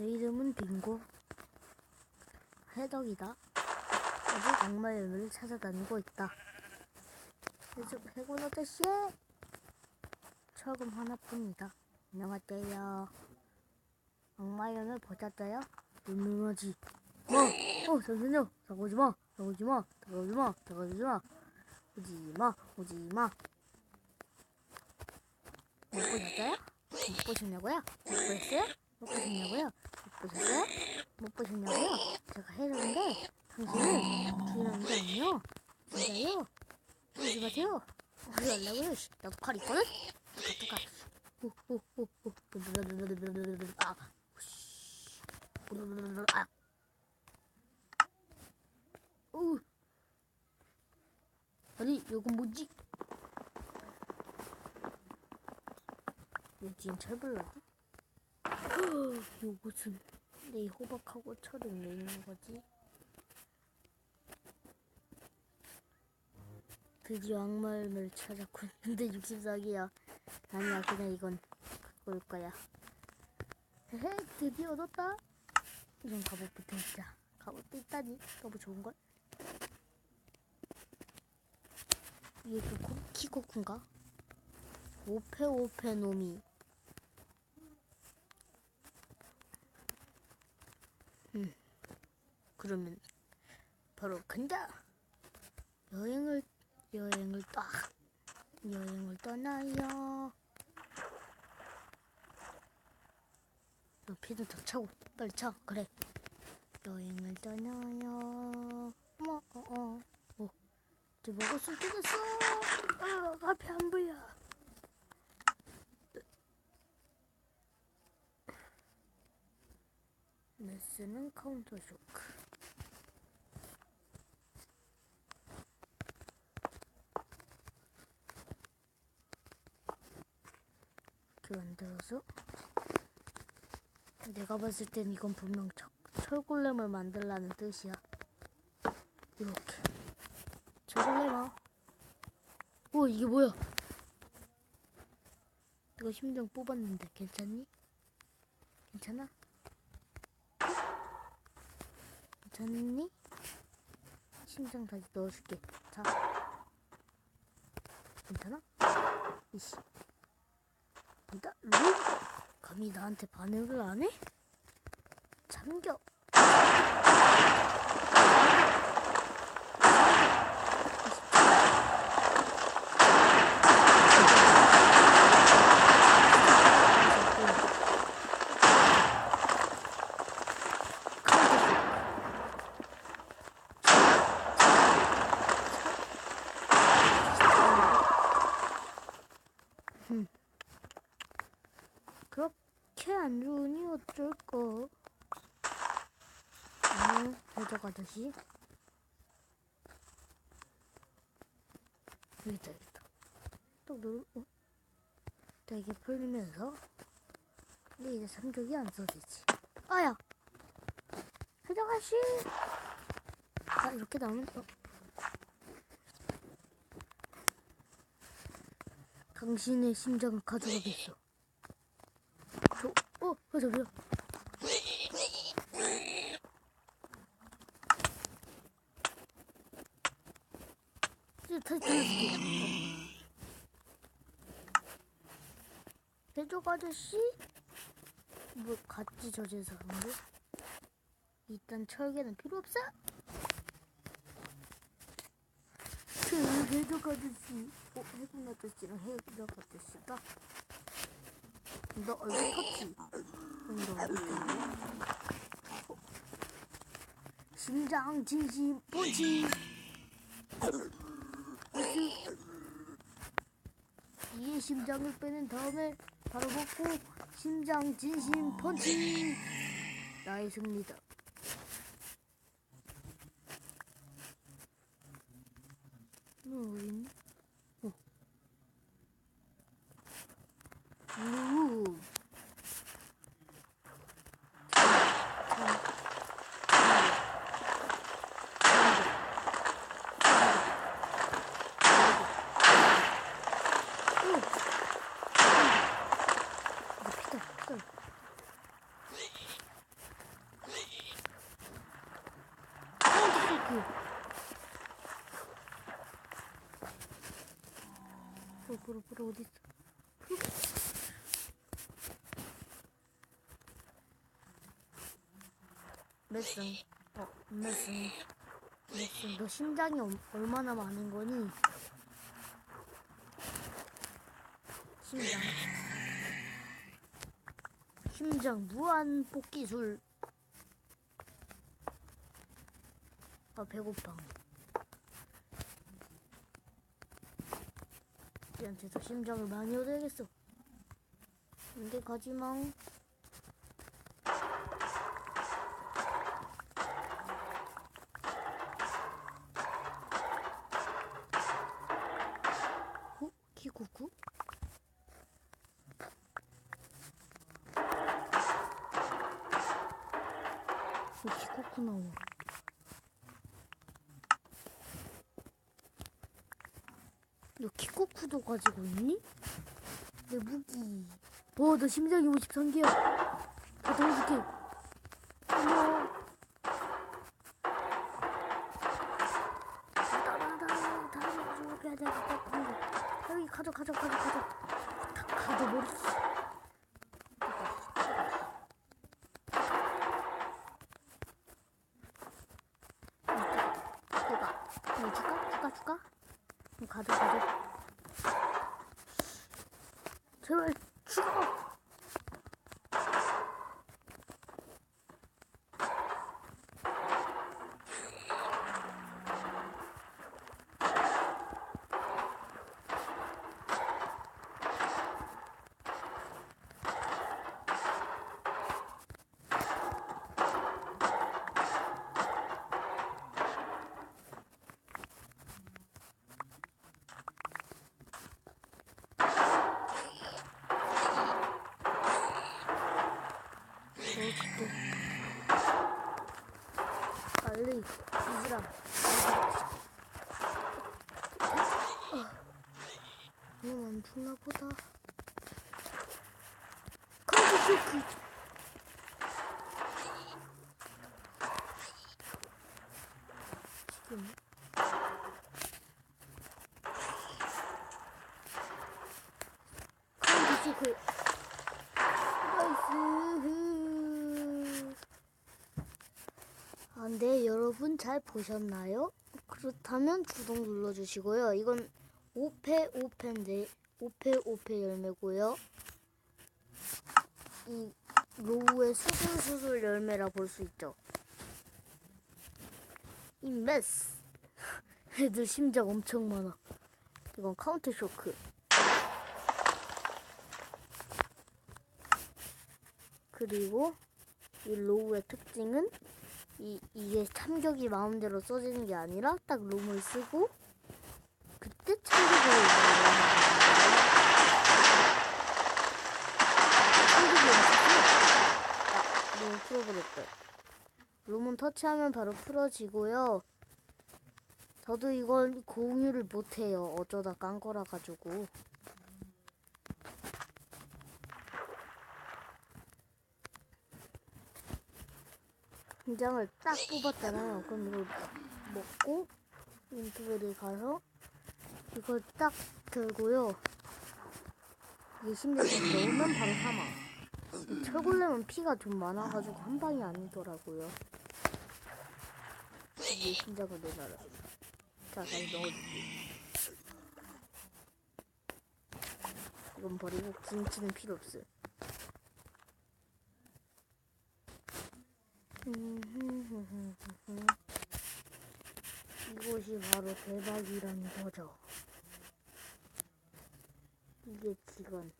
내 이름은 빙고. 해덕이다. 아직 악마열매를 찾아다니고 있다. 해적 해군 아저씨! 철금 하나뿐이다. 안녕하세요. 악마열매 보셨어요? 누누하지. 마! 어, 잠시만요. 다가오지 마. 다가오지 마. 다가오지 마. 다가오지 마. 오지 마. 오지 마. 못 보셨어요? 못 보셨냐고요? 못 보셨어요? 못 보셨냐고요? 못 보셨어요? 못 보셨냐고요? 제가 해줬는데 당신은 죽이라는 게 아니에요. 진짜요? 오지 마세요. 오지 말라고요. 씨, 나칼 있거든? 뚜까. 오오오오. 아. 아니 이건 뭐지? 왜 지금 철불나 지? 요것은 내 호박하고 철은 왜 있는 거지? 드디어 악마를 찾았군. 근데 64기야. 아니야, 그냥 이건 갖고 올 거야. 헤헤, 드디어 얻었다. 이건 갑옷부터 입자. 갑옷도 있다니. 너무 좋은걸? 이게 그 코- 키코쿤가? 오페 오페 놈이. 음, 그러면 바로 간다. 여행을 여행을 딱 여행을 떠나요. 너 피도 더 차고 빨리 차 그래. 여행을 떠나요. 어머 어 어. 어. 때 됐어. 아 앞에 안 보여. 레스는 카운터 쇼크. 이렇게 만들어서 내가 봤을 땐 이건 분명 철, 철골렘을 만들라는 뜻이야. 이렇게 철골렘아. 오 이게 뭐야? 내가 심장 뽑았는데 괜찮니? 괜찮아? 괜찮니? 심장 다시 넣어줄게. 자. 괜찮아? 이씨. 나, 루? 감히 나한테 반응을 안 해? 참겨. 그렇게 안 좋으니 어쩔까? 어, 해적 아저씨. 여기다, 여기다. 또 누르, 어? 되게 풀리면서. 근데 이제 삼족이 안 써지지. 아야! 아저씨! 아, 이렇게 나오면, 어. 당신의 심장을 가져가겠어. 저, 어, 어, 저기요. 다시 돌려줄게. 대족 아저씨? 뭐, 같이 저지해서 그런데? 일단 철개는 필요 없어? 그 대족 아저씨. 어, 해군 아저씨랑 해군 아저씨다. 너 얼굴 컸지? 그럼 너 얼굴. 어. 심장 진심 펀치 심장을 빼낸 다음에 바로 먹고 심장 진심 펀치 나의 승리다 너 어디 있니? 어. 우. 프로 프로 어디 있어? 프로. 메슨. 어, 메슨. 메슨. 너 심장이 얼- 얼마나 많은 거니? 심장. 심장 무한 뽑기술. 아 배고파. 얘한테도 심장을 많이 얻어야겠어. 근데 가지마. 어? 키쿠쿠? 왜 키쿠쿠 나와? 너 키코쿠도 가지고 있니? 내 무기. 와, 나 심장이 53개야. 다 빼야 돼. 여기 가져, 가져, 가져, 가져. 다 가져, 머리. 내가, 이거 줄까? 줄까? 줄까? 그럼 가져 가져 제발 죽어 넣어줄게 빨리 이지라 너무 안 죽나 보다. 카드 쇼크 지금 카드 쇼크 나이스. 아, 네, 여러분 잘 보셨나요? 그렇다면 구독 눌러주시고요. 이건 5패 5패인데 5패 5패 열매고요. 이 로우의 수술수술 열매라 볼 수 있죠. 이 메스. 애들 심장 엄청 많아. 이건 카운터 쇼크. 그리고 이 로우의 특징은 이, 이게 참격이 마음대로 써지는 게 아니라 딱 롬을 쓰고 그때 참격을 참격이 너무 풀어버렸대. 롬은 터치하면 바로 풀어지고요. 저도 이걸 공유를 못해요. 어쩌다 깐 거라 가지고. 김장을 딱 뽑았잖아요. 그럼 이걸 먹고 인투벨이 가서 이걸 딱 들고요. 이게 심지어 넣으면 바로 사망. 이 철골렘은 피가 좀 많아가지고 한 방이 아니더라고요. 이게 심장을 내놔라. 자, 다시 넣어줄게. 이건 버리고 김치는 필요 없어. 이것이 바로 대박이라는 거죠. 이게 지금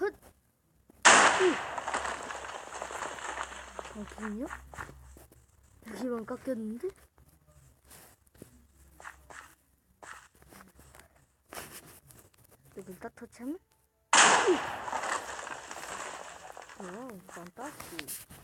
헛! 잠깐만요. 여기만 깎였는데? 여기 딱 터치하면? 어, 판타스티.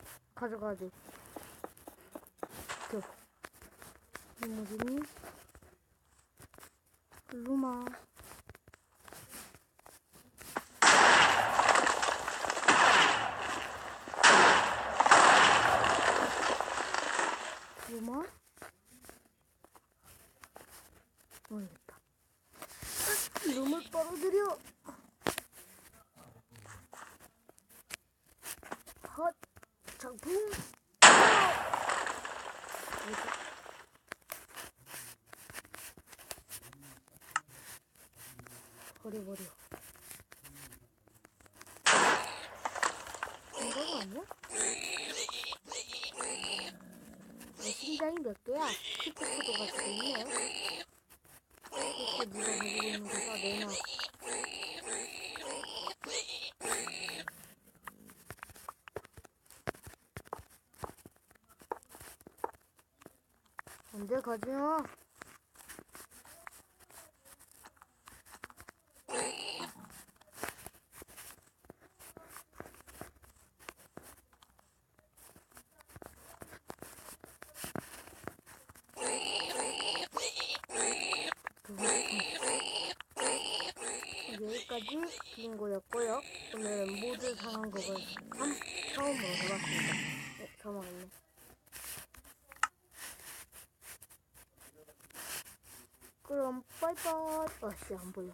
가져가야 돼. 저룸 어디니? 룸아. 룸아? 모르겠다. 룸을 빨아들여. 헛 작품. 어디? 버려버려. 이거 아니야? 내 심장이 몇 개야? 크크크도 같이 있네. 이렇게 누가 가지고 있는 거다 내놔. 언제 가지마. 여기까지 빙고였고요. 오늘은 모두 처음, 처음으로 해봤습니다. 어, 사망했네. 그럼 빠이빠이. 아 씨 안 보여.